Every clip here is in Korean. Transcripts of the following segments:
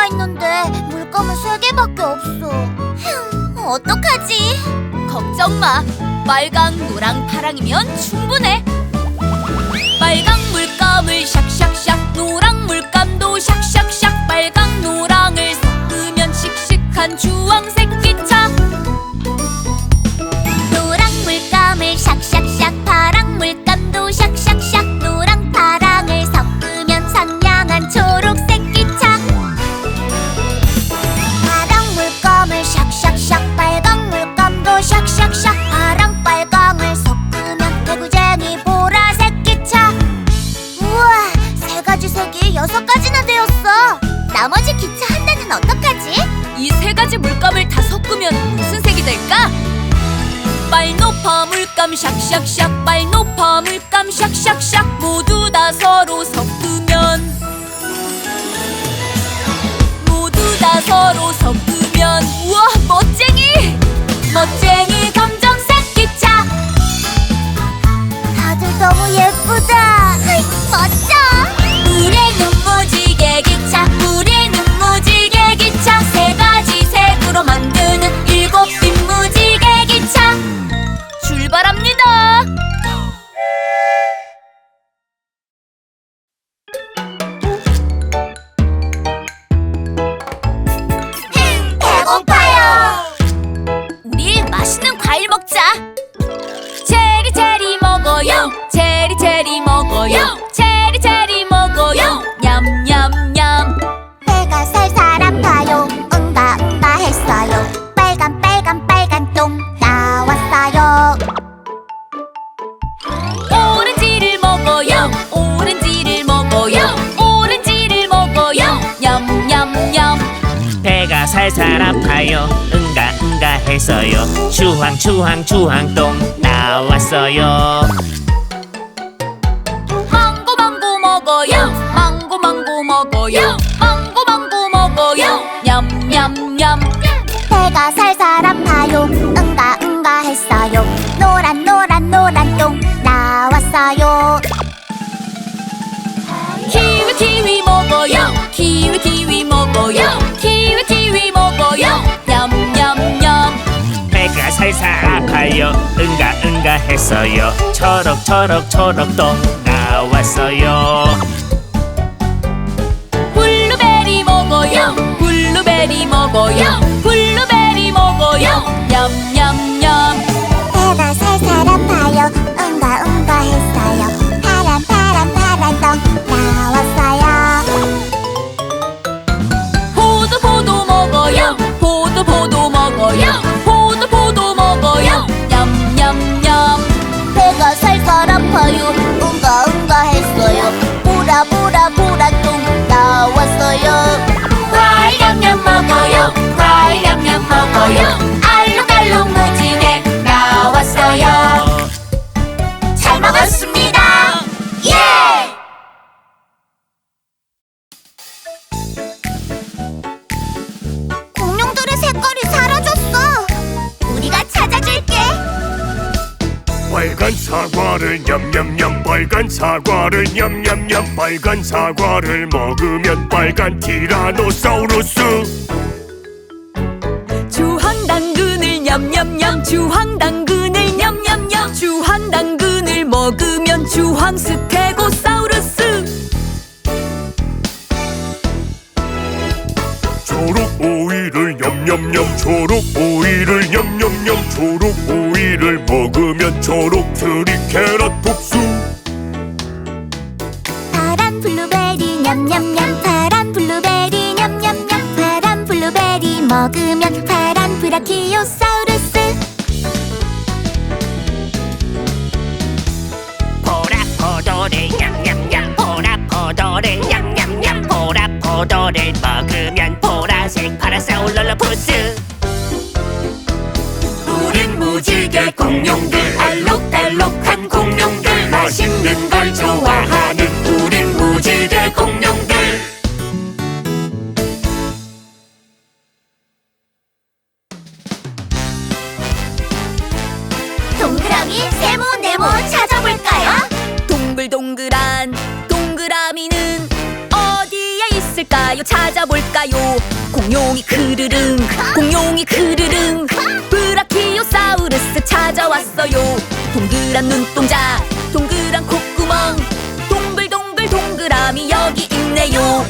개가 있는데 물감은 세 개밖에 없어. 휴, 어떡하지? 걱정 마. 빨강, 노랑, 파랑이면 충분해. 빨강 물감 빨노파 물감 샥샥샥 빨노파 물감 샥샥샥. 모두 다 서로 섞으면. 모두 다 서로 섞으면. 우와 멋쟁이! 멋쟁이 검정색 기차. 다들 너무 예쁘다. 살살 아파요. 응가 응가 해서요. 주황 주황 주황똥 나왔어요. 망고 망고 먹어요. 망고 망고 먹어요. 망고 망고 먹어요. 냠냠냠. 배가 살살 아파요. 응가 응가 했어요. 노란 노란 노란 똥 나왔어요. 키위 키위 먹어요. 키위 키위 먹어요. 키 아파요. 응가 응가 했어요. 초록 초록 초록똥 나왔어요. 블루베리 먹어요. 블루베리 먹어요. 블루베리 먹어요. 냠냠냠 사과를 냠냠냠 빨간 사과를 냠냠냠 빨간 사과를 먹으면 빨간 티라노사우루스. 주황 당근을 냠냠냠 주황 당근을 냠냠냠 주황 당근을 먹으면 주황 스테고사우루스. 초록 오이를 냠냠냠 초록 오이를 냠 냠냠 초록 오이를 먹으면 초록 트리케라톱스 파란 블루베리 냠냠냠 파란 블루베리 냠냠냠 파란 블루베리 먹으면 파란 브라키오사우루스. 보라 포도를 냠냠냠 보라 포도를 냠냠냠 보라 포도를 먹으면 보라색 파라사울롤로푸스 공룡들 알록달록한 공룡들 맛있는 걸 좋아하는 우린 무지개 공룡들. 동그라미 세모 네모 찾아볼까요? 동글동글한 동그라미는 어디에 있을까 있을까요? 찾아볼까요? 공룡이 크르릉 공룡이 크르릉 브라키오사우루스 찾아왔어요. 동그란 눈동자 동그란 콧구멍 동글동글 동그라미 여기 있네요.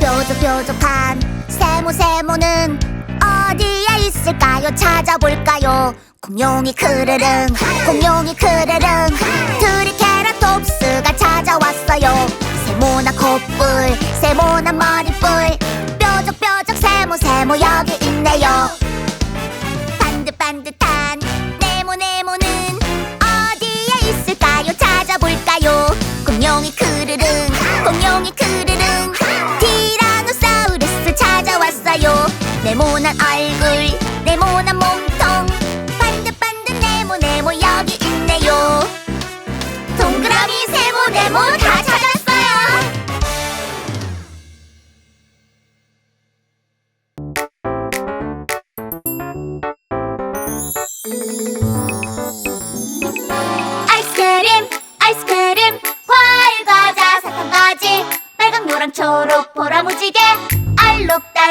뾰족뾰족한 세모 세모는 어디에 있을까요? 찾아볼까요? 공룡이 크르릉 공룡이 크르릉. 트리케라톱스가 찾아왔어요. 세모나 콧불 세모나 머리뿔. 뾰족뾰족 세모 세모 여 네모난 얼굴 네모난 몸통. 반듯반듯 네모 네모 여기 있네요. 동그라미 세모 네모 다 찾았어요. 아이스크림 아이스크림. 과일 과자 사탕까지. 빨강 노랑 초록 보라 무지개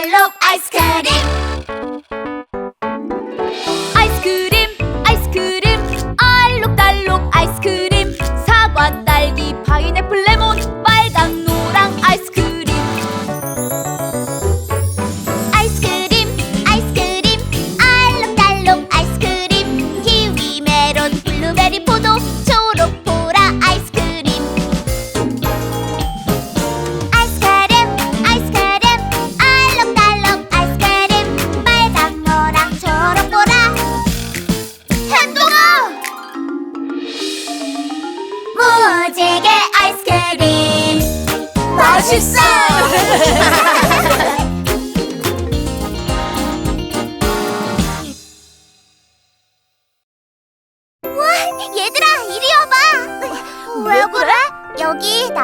알록달록 아이스크림 아이스크림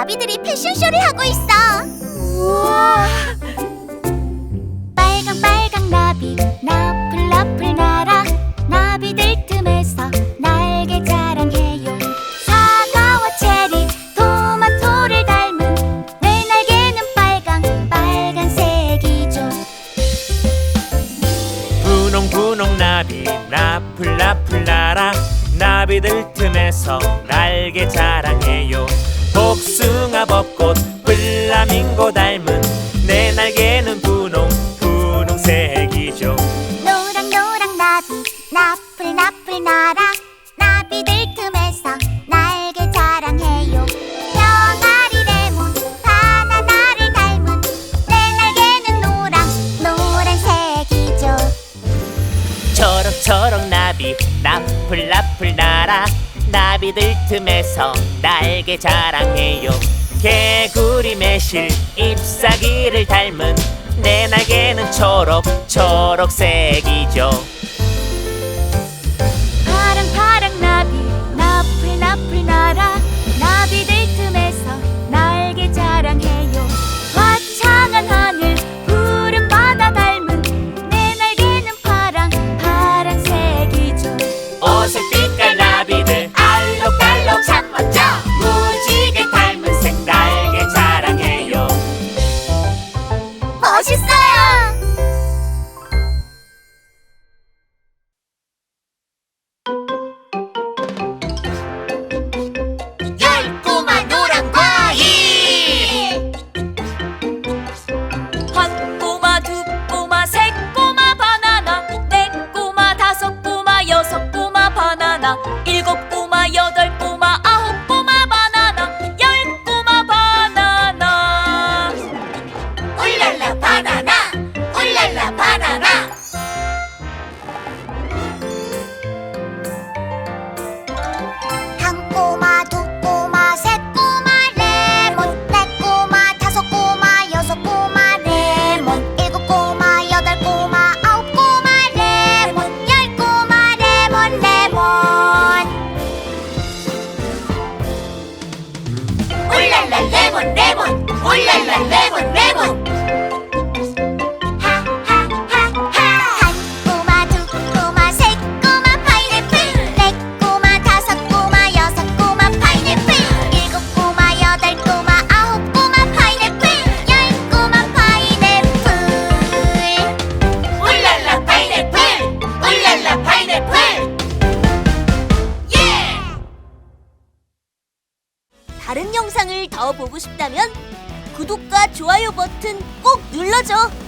나비들이 패션쇼를 하고 있어 플라밍고 닮은 내 날개는 분홍 분홍색이죠. 노랑 노랑 나비 나풀 나풀 날아 나비들 틈에서 날개 자랑해요. 병아리 레몬 바나나를 닮은 내 날개는 노랑 노란색이죠. 초록초록 나비 나풀 나풀 날아 나비들 틈에서 날개 자랑해요 개구리 매실 잎사귀를 닮은 내 날개는 초록 초록색이죠 나 레몬 울랄라 레몬 레몬 보고 싶다면 구독과 좋아요 버튼 꼭 눌러줘.